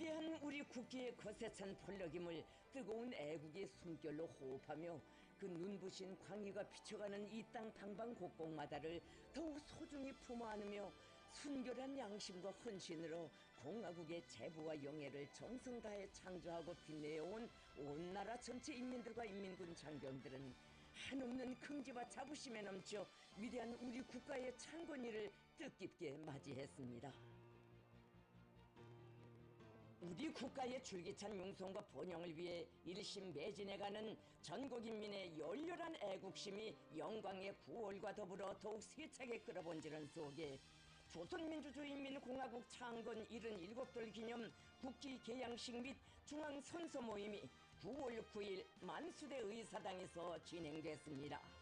위대한 우리 국기의 거세찬 펄럭임을 뜨거운 애국의 숨결로 호흡하며 그 눈부신 광희가 비춰가는 이 땅 방방곡곡마다를 더욱 소중히 품어 안으며 순결한 양심과 헌신으로 공화국의 재부와 영예를 정성 다해 창조하고 빛내어온 온 나라 전체 인민들과 인민군 장병들은 한없는 긍지와 자부심에 넘쳐 위대한 우리 국가의 창건일을 뜻깊게 맞이했습니다. 우리 국가의 줄기찬 융성과 번영을 위해 일심 매진해가는 전국 인민의 열렬한 애국심이 영광의 구월과 더불어 더욱 세차게 끌어본지는 속에 조선민주주의인민공화국 창건 77돌 기념 국기 개양식 및 중앙 선서 모임이 9월 9일 만수대 의사당에서 진행됐습니다.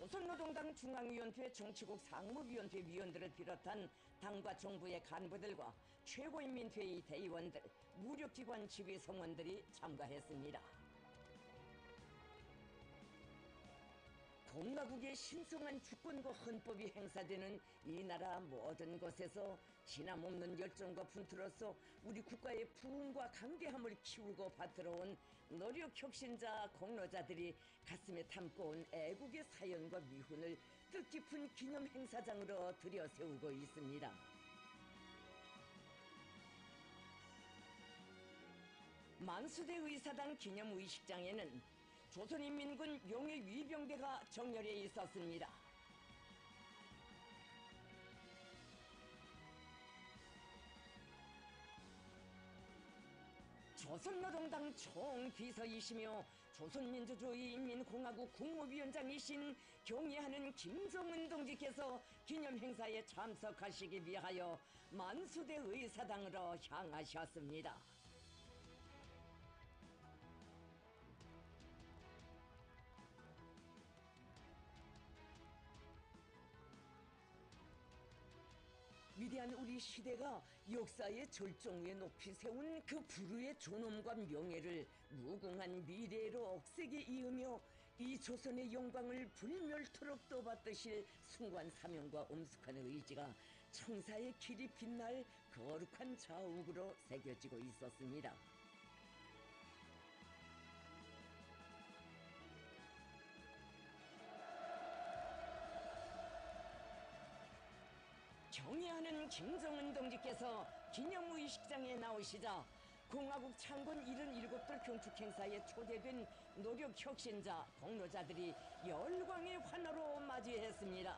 조선노동당 중앙위원회 정치국 상무위원회 위원들을 비롯한 당과 정부의 간부들과 최고인민회의 대의원들, 무력기관 지휘 성원들이 참가했습니다. 공화국의 신성한 주권과 헌법이 행사되는 이 나라 모든 곳에서 진함없는 열정과 분투로서 우리 국가의 부흥과 강대함을 키우고 받들어온 노력 혁신자 공로자들이 가슴에 담고 온 애국의 사연과 미훈을 뜻깊은 기념 행사장으로 들여세우고 있습니다. 만수대 의사당 기념 의식장에는 조선인민군 용의 위병대가 정렬해 있었습니다. 조선노동당 총비서이시며 조선민주주의인민공화국 국무위원장이신 경애하는 김정은 동지께서 기념행사에 참석하시기 위하여 만수대 의사당으로 향하셨습니다. 위대한 우리 시대가 역사의 절정 위에 높이 세운 그 부르의 존엄과 명예를 무궁한 미래로 억세게 이으며 이 조선의 영광을 불멸토록 떠받드실 숭고한 사명과 엄숙한 의지가 청사의 길이 빛날 거룩한 자욱으로 새겨지고 있었습니다. 경애하는 김정은 동지께서 기념의식장에 나오시자 공화국 창건 77돌 경축 행사에 초대된 노력 혁신자, 공로자들이 열광의 환호로 맞이했습니다.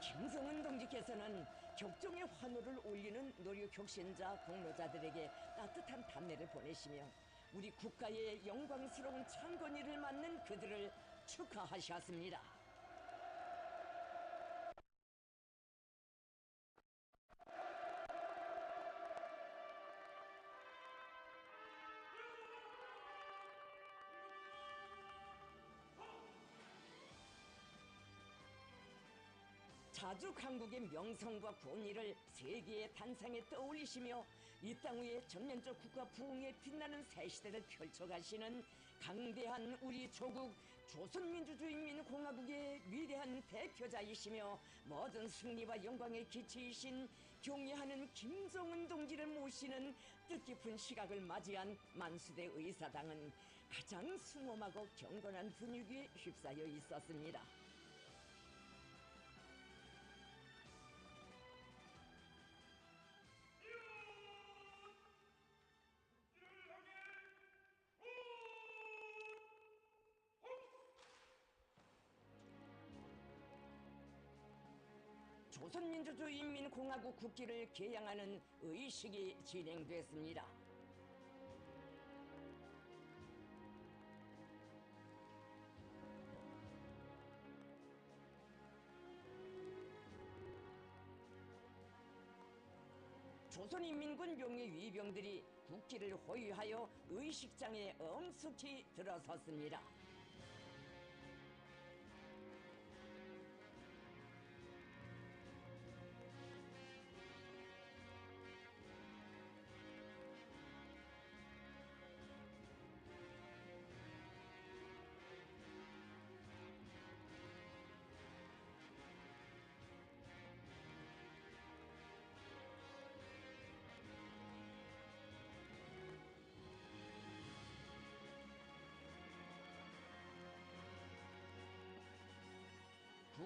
김정은 동지께서는 격정의 환호를 올리는 노력 혁신자 공로자들에게 따뜻한 담례를 보내시며 우리 국가의 영광스러운 창건일을 맞는 그들을 축하하셨습니다. 자주 강국의 명성과 권위를 세계의 단상에 떠올리시며 이 땅 위에 전면적 국가 부흥에 빛나는 새 시대를 펼쳐가시는 강대한 우리 조국 조선민주주의인민공화국의 위대한 대표자이시며 모든 승리와 영광의 기치이신 경애하는 김정은 동지를 모시는 뜻깊은 시각을 맞이한 만수대 의사당은 가장 숭엄하고 경건한 분위기에 휩싸여 있었습니다. 조선민주주의인민공화국 국기를 개양하는 의식이 진행됐습니다. 조선인민군 용의 위병들이 국기를 호위하여 의식장에 엄숙히 들어섰습니다.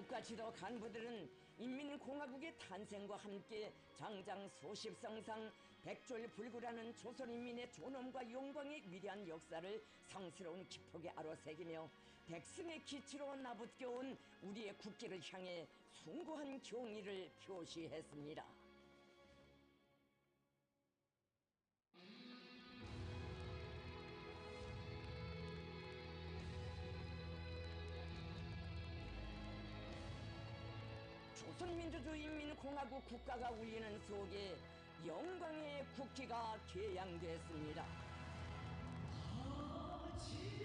국가 지도 간부들은 인민공화국의 탄생과 함께 장장 소십성상 백졸불구라는 조선인민의 존엄과 영광의 위대한 역사를 성스러운 기폭에 아로새기며 백승의 기치로 나붙겨온 우리의 국기를 향해 숭고한 경의를 표시했습니다. 민주주의인민공화국 국가가 울리는 속에 영광의 국기가 개양됐습니다. 이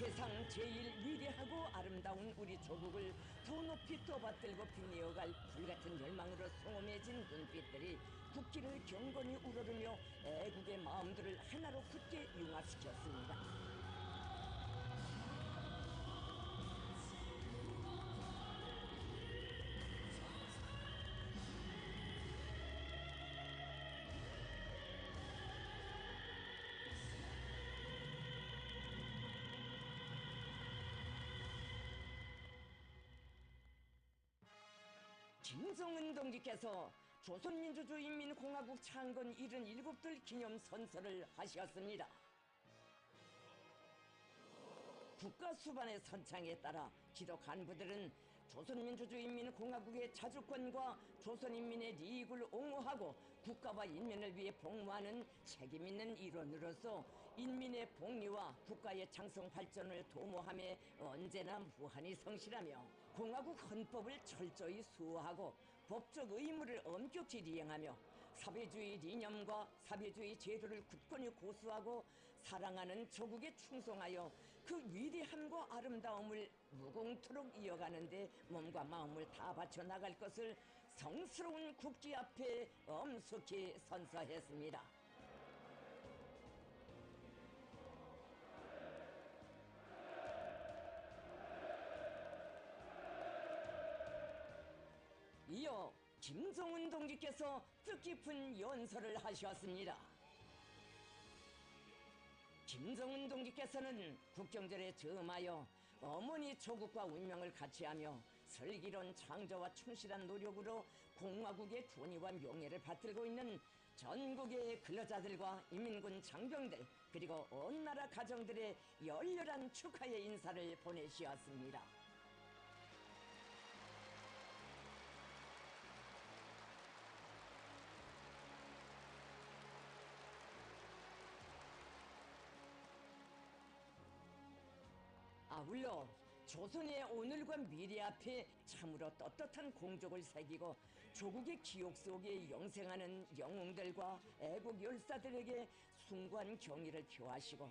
세상 제일 위대하고 아름다운 우리 조국을 더 높이 떠받들고 빛내어갈 불같은 열망으로 송엄해진 눈빛들이 국기를 경건히 우러르며 애국의 마음들을 하나로 굳게 융합시켰습니다. 김성은 동지께서 조선민주주의인민공화국 창건 77돌 기념 선서를 하셨습니다. 국가 수반의 선창에 따라 지도 간부들은 조선민주주의인민공화국의 자주권과 조선인민의利益을 옹호하고 국가와 인민을 위해 복무하는 책임있는 일원으로서 인민의 복리와 국가의 장성 발전을 도모함에 언제나 무한히 성실하며 공화국 헌법을 철저히 수호하고 법적 의무를 엄격히 이행하며 사회주의 이념과 사회주의 제도를 굳건히 고수하고 사랑하는 조국에 충성하여 그 위대함과 아름다움을 무공토록 이어가는데 몸과 마음을 다 바쳐 나갈 것을 성스러운 국기 앞에 엄숙히 선서했습니다. 김성은 동지께서 뜻깊은 연설을 하셨습니다. 김성은 동지께서는 국경절에 점하여 어머니 조국과 운명을 같이하며 슬기로운 창조와 충실한 노력으로 공화국의 권위와 명예를 받들고 있는 전국의 근로자들과 인민군 장병들 그리고 온 나라 가정들의 열렬한 축하의 인사를 보내시었습니다. 아울러 조선의 오늘과 미래 앞에 참으로 떳떳한 공적을 새기고 조국의 기억 속에 영생하는 영웅들과 애국 열사들에게 숭고한 경의를 표하시고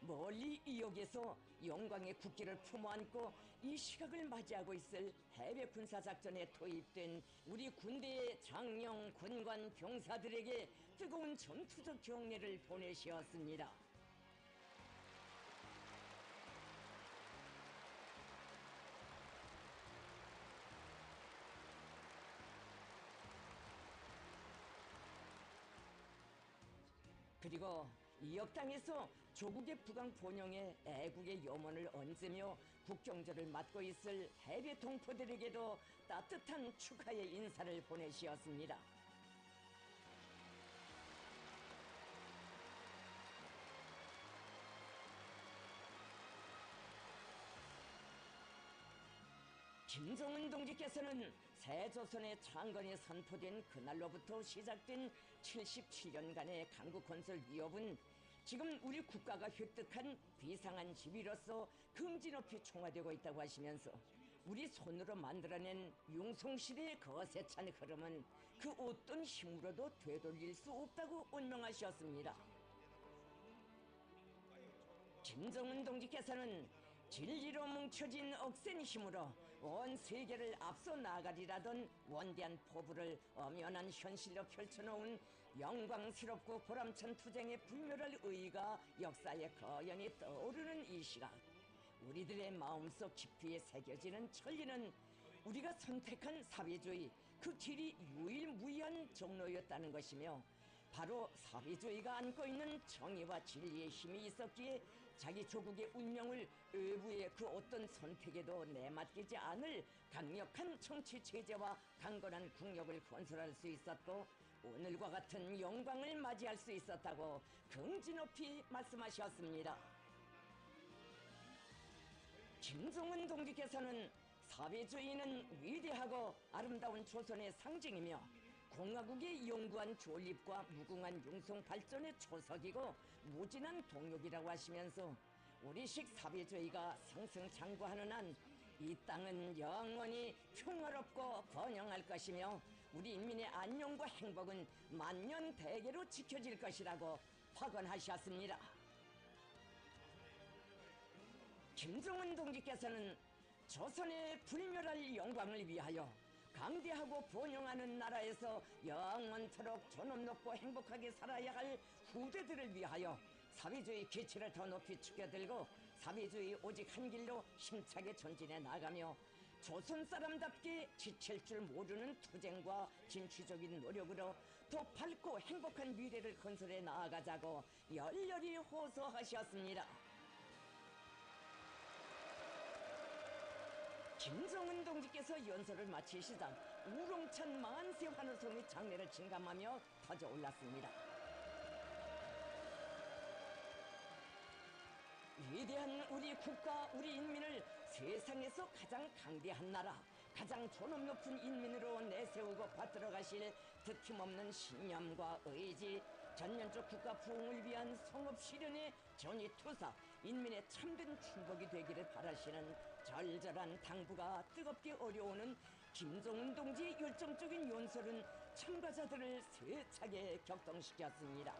멀리 이역에서 영광의 국기를 품어안고 이 시각을 맞이하고 있을 해외 군사 작전에 투입된 우리 군대의 장령 군관 병사들에게 뜨거운 전투적 경례를 보내시었습니다. 그리고 이 역당에서 조국의 부강 본영에 애국의 염원을 얹으며 국경절을 맡고 있을 해외 동포들에게도 따뜻한 축하의 인사를 보내시었습니다. 김정은 동지께서는 새 조선의 창건이 선포된 그날로부터 시작된 77년간의 강국 건설 위협은 지금 우리 국가가 획득한 비상한 지위로서 긍지 높이 총화되고 있다고 하시면서 우리 손으로 만들어낸 융성시대의 거세찬 흐름은 그 어떤 힘으로도 되돌릴 수 없다고 운명하셨습니다. 김정은 동지께서는 진리로 뭉쳐진 억센 힘으로 온 세계를 앞서 나가리라던 원대한 포부를 엄연한 현실로 펼쳐놓은 영광스럽고 보람찬 투쟁의 불멸할 의의가 역사에 거연히 떠오르는 이 시각 우리들의 마음속 깊이에 새겨지는 천리는 우리가 선택한 사회주의 그 길이 유일무이한 종로였다는 것이며 바로 사회주의가 안고 있는 정의와 진리의 힘이 있었기에 자기 조국의 운명을 외부의 그 어떤 선택에도 내맡기지 않을 강력한 정치 체제와 강건한 국력을 건설할 수 있었고 오늘과 같은 영광을 맞이할 수 있었다고 긍지 높이 말씀하셨습니다. 김종은 동지께서는 사회주의는 위대하고 아름다운 조선의 상징이며 공화국의 영구한 존립과 무궁한 융성 발전의 초석이고 무진한 동력이라고 하시면서 우리식 사회주의가 승승장구하는 한 이 땅은 영원히 평화롭고 번영할 것이며 우리 인민의 안녕과 행복은 만년 대계로 지켜질 것이라고 확언하셨습니다. 김정은 동지께서는 조선의 불멸할 영광을 위하여 강대하고 번영하는 나라에서 영원토록 존엄 높고 행복하게 살아야 할 후대들을 위하여 사회주의 기치를 더 높이 축여들고 사회주의 오직 한 길로 힘차게 전진해 나가며 조선 사람답게 지칠 줄 모르는 투쟁과 진취적인 노력으로 더 밝고 행복한 미래를 건설해 나아가자고 열렬히 호소하셨습니다. 김정은 동지께서 연설을 마치시자 우렁찬 만세 환호성이 장례를 진감하며 터져 올랐습니다. 위대한 우리 국가, 우리 인민을 세상에서 가장 강대한 나라, 가장 존엄 높은 인민으로 내세우고 받들어 가실 드팀없는 신념과 의지, 전면적 국가 부흥을 위한 성업 실현의 전의투사, 인민의 참된 충복이 되기를 바라시는 절절한 당부가 뜨겁게 어려오는 김정은 동지의 열정적인 연설은 참가자들을 세차게 격동시켰습니다.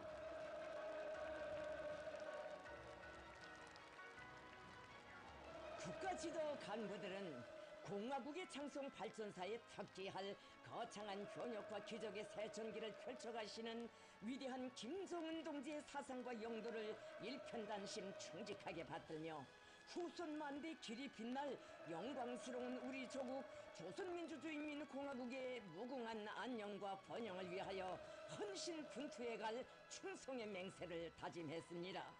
국가지도 간부들은 공화국의 창성 발전사에 탁기할 거창한 현역과 기적의 새 전기를 펼쳐가시는 위대한 김정은 동지의 사상과 영도를 일편단심 충직하게 받들며 후손 만대 길이 빛날 영광스러운 우리 조국 조선민주주의인민공화국의 무궁한 안녕과 번영을 위하여 헌신 분투해 갈 충성의 맹세를 다짐했습니다.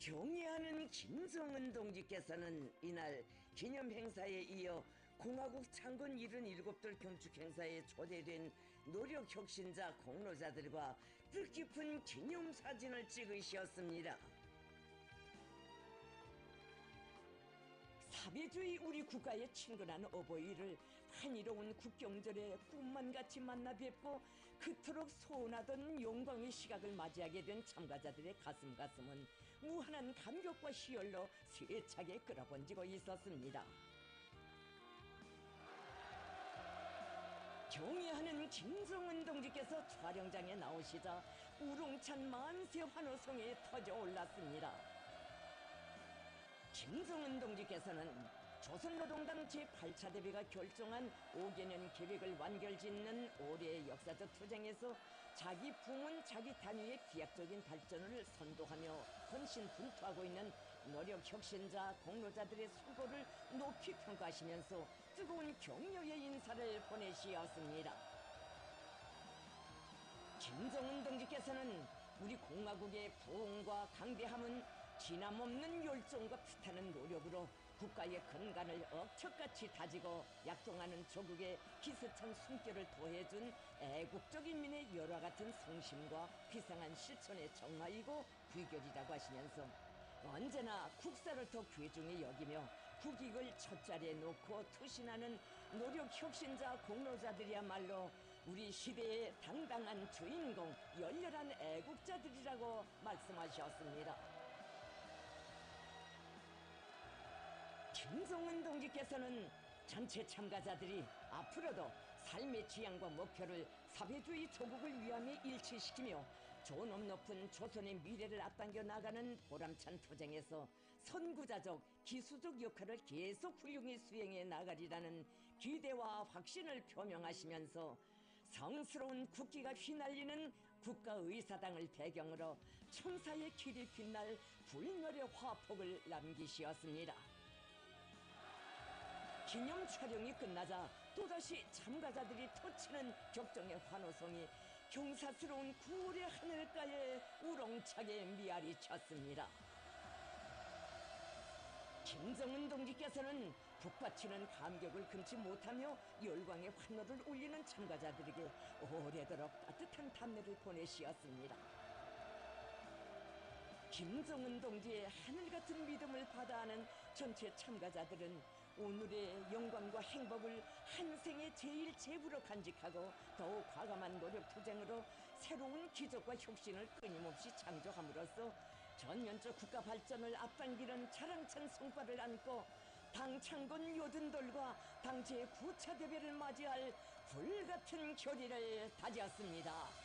경애하는 김정은 동지께서는 이날 기념 행사에 이어 공화국 창건 77돌 경축 행사에 초대된 노력 혁신자 공로자들과 뜻깊은 기념 사진을 찍으셨습니다. 사회주의 우리 국가의 친근한 어버이를 한이로운 국경절에 꿈만같이 만나 뵙고 그토록 소원하던 영광의 시각을 맞이하게 된 참가자들의 가슴 가슴은 무한한 감격과 희열로 세차게 끌어번지고 있었습니다. 경애하는 김정은 동지께서 촬영장에 나오시자 우렁찬 만세 환호성이 터져 올랐습니다. 김정은 동지께서는 조선노동당 제8차 대회가 결정한 5개년 계획을 완결짓는 올해의 역사적 투쟁에서 자기 부문 자기 단위의 기약적인 발전을 선도하며 헌신 분투하고 있는 노력 혁신자 공로자들의 수고를 높이 평가하시면서 뜨거운 격려의 인사를 보내시었습니다. 김정은 동지께서는 우리 공화국의 부흥과 강대함은 진함없는 열정과 피타는 노력으로 국가의 근간을 억척같이 다지고 약동하는 조국의 기세찬 숨결을 더해준 애국적인 민의 열화 같은 성심과 비상한 실천의 정화이고 귀결이라고 하시면서 언제나 국사를 더 귀중히 여기며 국익을 첫자리에 놓고 투신하는 노력 혁신자 공로자들이야말로 우리 시대의 당당한 주인공 열렬한 애국자들이라고 말씀하셨습니다. 김성은 동지께서는 전체 참가자들이 앞으로도 삶의 지향과 목표를 사회주의 조국을 위함에 일치시키며 존엄 높은 조선의 미래를 앞당겨 나가는 보람찬 투쟁에서 선구자적, 기수적 역할을 계속 훌륭히 수행해 나가리라는 기대와 확신을 표명하시면서 성스러운 국기가 휘날리는 국가의사당을 배경으로 천사의 길이 빛날 불멸의 화폭을 남기시었습니다. 기념 촬영이 끝나자 또다시 참가자들이 터치는 격정의 환호성이 경사스러운 구울의 하늘가에 우렁차게 미아리 쳤습니다. 김정은 동지께서는 북받치는 감격을 금치 못하며 열광의 환호를 올리는 참가자들에게 오래도록 따뜻한 담례를 보내시었습니다. 김정은 동지의 하늘 같은 믿음을 받아하는 전체 참가자들은 오늘의 영광과 행복을 한 생의 제일 제부로 간직하고 더욱 과감한 노력 투쟁으로 새로운 기적과 혁신을 끊임없이 창조함으로써 전면적 국가 발전을 앞당기는 자랑찬 성과를 안고 당창건 요든돌과 당제의 부차 대회를 맞이할 불같은 결의를 다지었습니다.